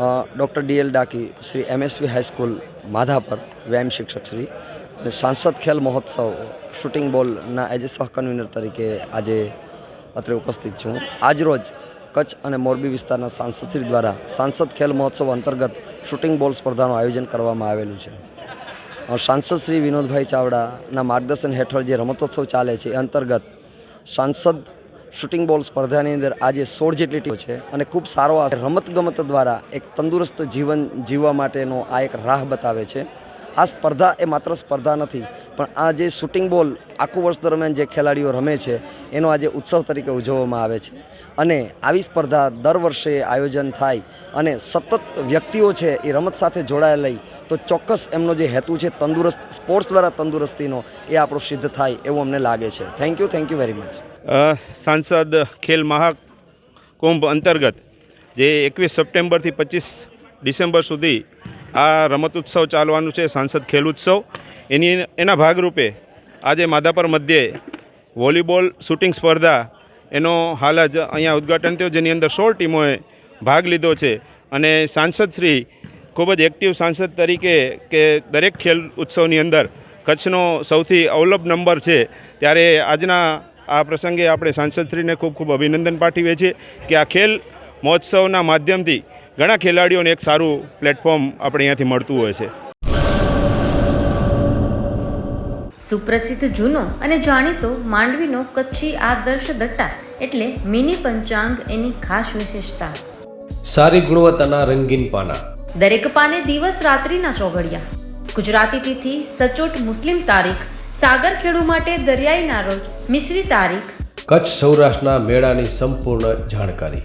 Doctor D L Daki Shri MSV high school Madhapar વ્યાયામ શિક્ષક શ્રી અને સાંસદ ખેલ મહોત્સવ શૂટિંગ બોલના એજ સહ કન્વીનર તરીકે આજે અત્રે ઉપસ્થિત છું. આજરોજ કચ્છ અને મોરબી વિસ્તારના સાંસદશ્રી દ્વારા સાંસદ ખેલ મહોત્સવ અંતર્ગત શૂટિંગ બોલ સ્પર્ધાનું આયોજન કરવામાં આવેલું છે. સાંસદ શ્રી વિનોદભાઈ ચાવડાના માર્ગદર્શન હેઠળ જે રમતોત્સવ ચાલે છે એ અંતર્ગત સાંસદ શૂટિંગ બોલ સ્પર્ધાની અંદર આજે સોળ જેટલી ટીમો છે અને ખૂબ સારો આ રમતગમત દ્વારા એક તંદુરસ્ત જીવન જીવવા માટેનો આ એક રાહ બતાવે છે. આ સ્પર્ધા એ માત્ર સ્પર્ધા નથી, પણ આ જે શૂટિંગ બોલ આખું વર્ષ દરમિયાન જે ખેલાડીઓ રમે છે, એનો આજે ઉત્સવ તરીકે ઉજવવામાં આવે છે. અને આવી સ્પર્ધા દર વર્ષે આયોજન થાય અને સતત વ્યક્તિઓ છે એ રમત સાથે જોડાયેલા તો ચોક્કસ એમનો જે હેતુ છે તંદુરસ્ત સ્પોર્ટ્સ દ્વારા તંદુરસ્તીનો એ આપણો સિદ્ધ થાય એવું અમને લાગે છે. Thank you thank you very much સાંસદ ખેલ મહાકુંભ અંતર્ગત જે એકવીસ સપ્ટેમ્બરથી પચીસ ડિસેમ્બર સુધી આ રમત ઉત્સવ ચાલવાનું છે, સાંસદ ખેલ ઉત્સવ એની એના ભાગરૂપે આજે માધાપર મધ્યે વોલીબોલ શૂટિંગ સ્પર્ધા એનો હાલ જ અહીંયા ઉદ્ઘાટન થયું, જેની અંદર સોળ ટીમોએ ભાગ લીધો છે. અને સાંસદ શ્રી ખૂબ જ એક્ટિવ સાંસદ તરીકે કે દરેક ખેલ ઉત્સવની અંદર કચ્છનો સૌથી અવલભ નંબર છે. ત્યારે આજના આ પ્રસંગે આપણે સાંસદશ્રીને ખૂબ ખૂબ અભિનંદન પાઠવીએ છીએ કે આ ખેલ મહોત્સવના માધ્યમથી ઘણા ખેલાડીઓને એક સારું પ્લેટફોર્મ આપણે અહીંયાથી મળતું હોય છે. સુપ્રસિદ્ધ જૂનો અને જાણીતો માંડવીનો કચ્છી આદર્શ દટ્ટા એટલે મિની પંચાંગ એની ખાસ વિશેષતા. સારી ગુણવત્તાના રંગીન પાના. દરેક પાને દિવસ રાત્રિના ચોઘડિયા. ગુજરાતી તિથિ સચોટ મુસ્લિમ તારીખ સાગર ખેડુ માટે દરિયાઈના રોજ મિશ્રી તારીખ. કચ્છ સૌરાષ્ટ્રના મેળાની સંપૂર્ણ જાણકારી.